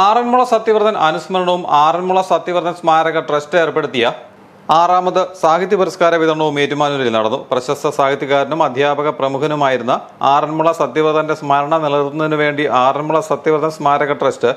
ആറന്മുള സത്യവ്രതൻ അനുസ്മരണവും ആറന്മുള സത്യവ്രതൻ സ്മാരക ട്രസ്റ്റ് ഏർപ്പെടുത്തിയ ആറാമത് സാഹിത്യ പുരസ്കാര വിതരണവും ഏറ്റുമാനൂരിൽ നടന്നു. പ്രശസ്ത സാഹിത്യകാരനും അധ്യാപക പ്രമുഖനുമായിരുന്ന ആറന്മുള സത്യവ്രതന്റെ സ്മരണ നിലനിർത്തുന്നതിനു വേണ്ടി ആറന്മുള സത്യവ്രതൻ സ്മാരക trust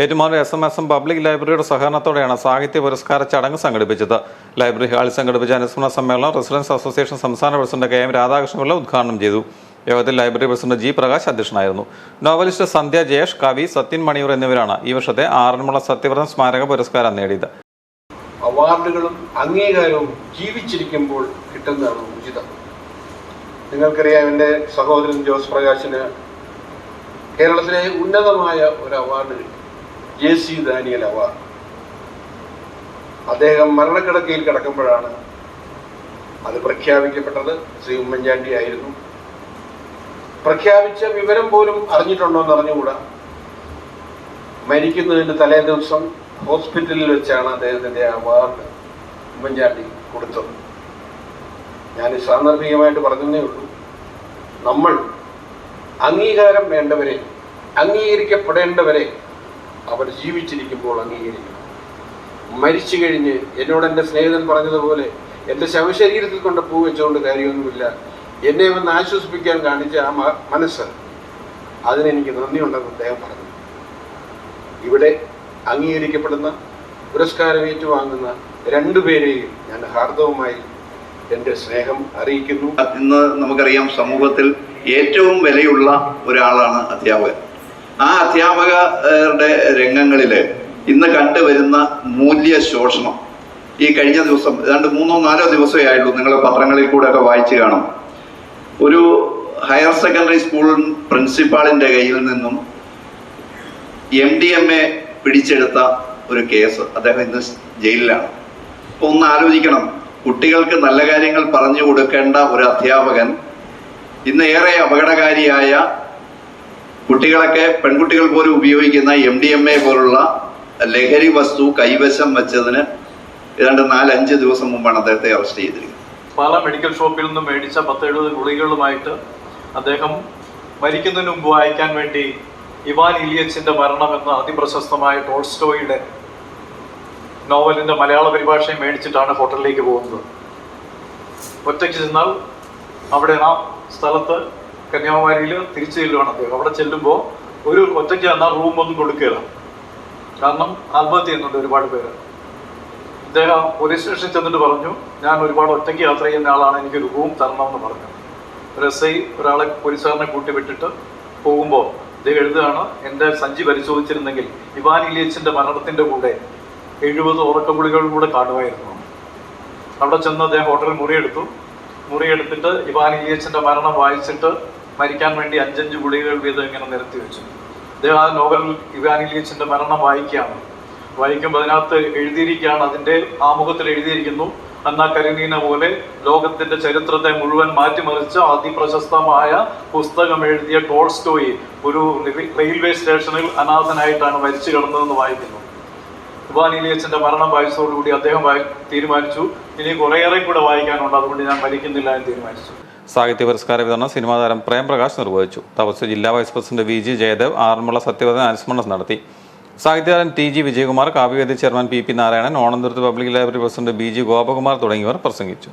Ettumanoor S M S M public ലൈബ്രറിയുടെ സഹകരണത്തോടെയാണ് സാഹിത്യ പുരസ്കാര ചടങ്ങ് സംഘടിപ്പിച്ചത്. ലൈബ്രറി ഹാളിൽ സംഘടിപ്പിച്ച അനുസ്മരണ സമ്മേളനം റെസിഡൻസ് അസോസിയേഷൻ സംസ്ഥാന പ്രസിഡന്റ് കെ എം രാധാകൃഷ്ണപിള്ള ഉദ്ഘാടനം ചെയ്തു. യോഗത്തിൽ ലൈബ്രറി പ്രസിഡന്റ് ജി പ്രകാശ് അധ്യക്ഷനായിരുന്നു. നോവലിസ്റ്റ് സന്ധ്യ ജയേഷ് കവി സത്യൻ മണിയൂർ എന്നിവരാണ് ഈ വർഷത്തെ ആറന്മുള സത്യവ്രതം സ്മാരക പുരസ്കാരം നേടിയത്. അവാർഡുകളും അംഗീകാരവും ജീവിച്ചിരിക്കുമ്പോൾ കിട്ടുന്നതാണ് ഉചിതം. നിങ്ങൾക്കറിയാം എന്റെ സഹോദരൻ ജോസ് പ്രകാശിന് കേരളത്തിലെ ഉന്നതമായ ഒരു award J C Daniel award. അദ്ദേഹം മരണക്കിടക്കയിൽ കിടക്കുമ്പോഴാണ് അത് പ്രഖ്യാപിക്കപ്പെട്ടത്. ശ്രീ ഉമ്മൻചാണ്ടി ആയിരുന്നു. പ്രഖ്യാപിച്ച വിവരം പോലും അറിഞ്ഞിട്ടുണ്ടോ എന്ന് അറിഞ്ഞുകൂടാ. മരിക്കുന്നതിന്റെ തലേ ദിവസം ഹോസ്പിറ്റലിൽ വെച്ചാണ് അദ്ദേഹത്തിന്റെ അവാർഡ് ഉമ്മൻചാണ്ടി കൊടുത്തത്. ഞാൻ സാന്ദർഭികമായിട്ട് പറഞ്ഞതേ ഉള്ളൂ. നമ്മൾ അംഗീകാരം വേണ്ടവരെ അംഗീകരിക്കപ്പെടേണ്ടവരെ അവർ ജീവിച്ചിരിക്കുമ്പോൾ അംഗീകരിക്കണം. മരിച്ചു കഴിഞ്ഞ് എന്നോട് എന്റെ സ്നേഹിതൻ പറഞ്ഞതുപോലെ എന്റെ ശവശരീരത്തിൽ കൊണ്ട് പൂ വെച്ചുകൊണ്ട് കാര്യമൊന്നുമില്ല. എന്നെ ഒന്ന് ആശ്വസിപ്പിക്കാൻ കാണിച്ച ആ മനസ്സ് അതിനെനിക്ക് നന്ദിയുണ്ടെന്ന് അദ്ദേഹം പറഞ്ഞു. ഇവിടെ അംഗീകരിക്കപ്പെടുന്ന പുരസ്കാരം ഏറ്റുവാങ്ങുന്ന രണ്ടുപേരെയും ഞാൻ ഹാർദവുമായി എന്റെ സ്നേഹം അറിയിക്കുന്നു. ഇന്ന് നമുക്കറിയാം സമൂഹത്തിൽ ഏറ്റവും വിലയുള്ള ഒരാളാണ് അധ്യാപകൻ. ആ അധ്യാപകരുടെ രംഗങ്ങളിൽ ഇന്ന് കണ്ടുവരുന്ന മൂല്യ ശോഷണം. ഈ കഴിഞ്ഞ ദിവസം ഏതാണ്ട് മൂന്നോ നാലോ ദിവസമേ ആയുള്ളൂ നിങ്ങൾ പത്രങ്ങളിൽ കൂടെ ഒക്കെ വായിച്ചു കാണും. ഒരു ഹയർ സെക്കൻഡറി സ്കൂൾ പ്രിൻസിപ്പാളിന്റെ കയ്യിൽ നിന്നും എം ഡി എം എ പിടിച്ചെടുത്ത ഒരു കേസ് അദ്ദേഹം ഇന്ന് ജയിലിലാണ്. അപ്പൊ ഒന്ന് ആലോചിക്കണം. കുട്ടികൾക്ക് നല്ല കാര്യങ്ങൾ പറഞ്ഞു കൊടുക്കേണ്ട ഒരു അധ്യാപകൻ ഇന്ന് ഏറെ അപകടകാരിയായ കുട്ടികളൊക്കെ പെൺകുട്ടികൾ പോലും ഉപയോഗിക്കുന്ന എം ഡി എം എ പോലുള്ള ലഹരി വസ്തു കൈവശം വെച്ചതിന് ഏതാണ്ട് നാലഞ്ച് ദിവസം മുമ്പാണ് അദ്ദേഹത്തെ അറസ്റ്റ് ചെയ്തിരിക്കുന്നത്. പല മെഡിക്കൽ ഷോപ്പിൽ നിന്നും മേടിച്ച പത്തെഴുപത് ഗുളികകളുമായിട്ട് അദ്ദേഹം മരിക്കുന്നതിന് മുമ്പ് വായിക്കാൻ വേണ്ടി ഇവാൻ ഇലിയച്ചിന്റെ മരണം എന്ന അതിപ്രശസ്തമായ ടോൾസ്റ്റോയുടെ നോവലിന്റെ മലയാള പരിഭാഷയും മേടിച്ചിട്ടാണ് ഹോട്ടലിലേക്ക് പോകുന്നത്. ഒറ്റയ്ക്ക് ചെന്നാൽ അവിടെ ആ സ്ഥലത്ത് കന്യാകുമാരിയിൽ തിരിച്ചു ചെല്ലുവാണ് അദ്ദേഹം. അവിടെ ചെല്ലുമ്പോൾ ഒരു ഒറ്റയ്ക്ക് ചെന്നാൽ റൂം ഒന്നും കൊടുക്കുകയില്ല. കാരണം ആത്മഹത്യ ചെയ്യുന്നുണ്ട് ഒരുപാട് പേര്. അദ്ദേഹം പോലീസ് സ്റ്റേഷനിൽ ചെന്നിട്ട് പറഞ്ഞു ഞാൻ ഒരുപാട് ഒറ്റയ്ക്ക് യാത്ര ചെയ്യുന്ന ആളാണ് എനിക്ക് എനിക്കൊരു റൂം എന്ന് പറഞ്ഞു. ഒരു എസ് ഐ ഒരാളെ പോലീസുകാരനെ കൂട്ടി വിട്ടിട്ട് പോകുമ്പോൾ ഇദ്ദേഹം എഴുതുകയാണ് എന്റെ സഞ്ചി പരിശോധിച്ചിരുന്നെങ്കിൽ ഇവാൻ ഇലിയച്ചിന്റെ മരണത്തിന്റെ കൂടെ എഴുപത് ഉറക്കഗുളികളും കൂടെ കാണുമായിരുന്നു. അവിടെ ചെന്ന് അദ്ദേഹം ഹോട്ടലിൽ മുറിയെടുത്തു. മുറിയെടുത്തിട്ട് ഇവാൻ ഇലിയച്ചിന്റെ മരണം വായിച്ചിട്ട് മരിക്കാൻ വേണ്ടി അഞ്ചഞ്ച് ഗുളികകൾ വീതം ഇങ്ങനെ നിരത്തി വെച്ചു. അദ്ദേഹം ആ നോവൽ ഇവാൻ ഇലിയച്ചിന്റെ മരണം വായിക്കുകയാണ്. വായിക്കുമ്പോൾ അതിനകത്ത് എഴുതിയിരിക്കുകയാണ്. അതിന്റെ ആമുഖത്തിൽ എഴുതിയിരിക്കുന്നു. അന്ന കരുണീന പോലെ ലോകത്തിന്റെ ചരിത്രത്തെ മുഴുവൻ മാറ്റിമറിച്ച അതിപ്രശസ്തമായ പുസ്തകം എഴുതിയ ടോൾസ്റ്റോയി ഒരു റെയിൽവേ സ്റ്റേഷനിൽ അനാഥനായിട്ടാണ് മരിച്ചു കിടന്നതെന്ന് വായിക്കുന്നു. ഇവാൻ ഇലിയച്ചന്റെ മരണം വായിച്ചതോടുകൂടി അദ്ദേഹം തീരുമാനിച്ചു. ഇനി കുറേയേറെ കൂടെ വായിക്കാനുണ്ട്. അതുകൊണ്ട് ഞാൻ മരിക്കുന്നില്ല എന്ന് തീരുമാനിച്ചു. സാഹിത്യ പുരസ്കാര വിതരണം സിനിമാ താരം പ്രേം പ്രകാശ് നിർവഹിച്ചു. തപസ് ജില്ലാ vice president V G Jayadev Aranmula Sathyavrathan അനുസ്മരണം നടത്തി. സാഹിത്യകാരൻ T G Vijayakumar Kavyavedi chairman P P Narayanan Onanthuruth public library president B G Gopakumar തുടങ്ങിയവർ പ്രസംഗിച്ചു.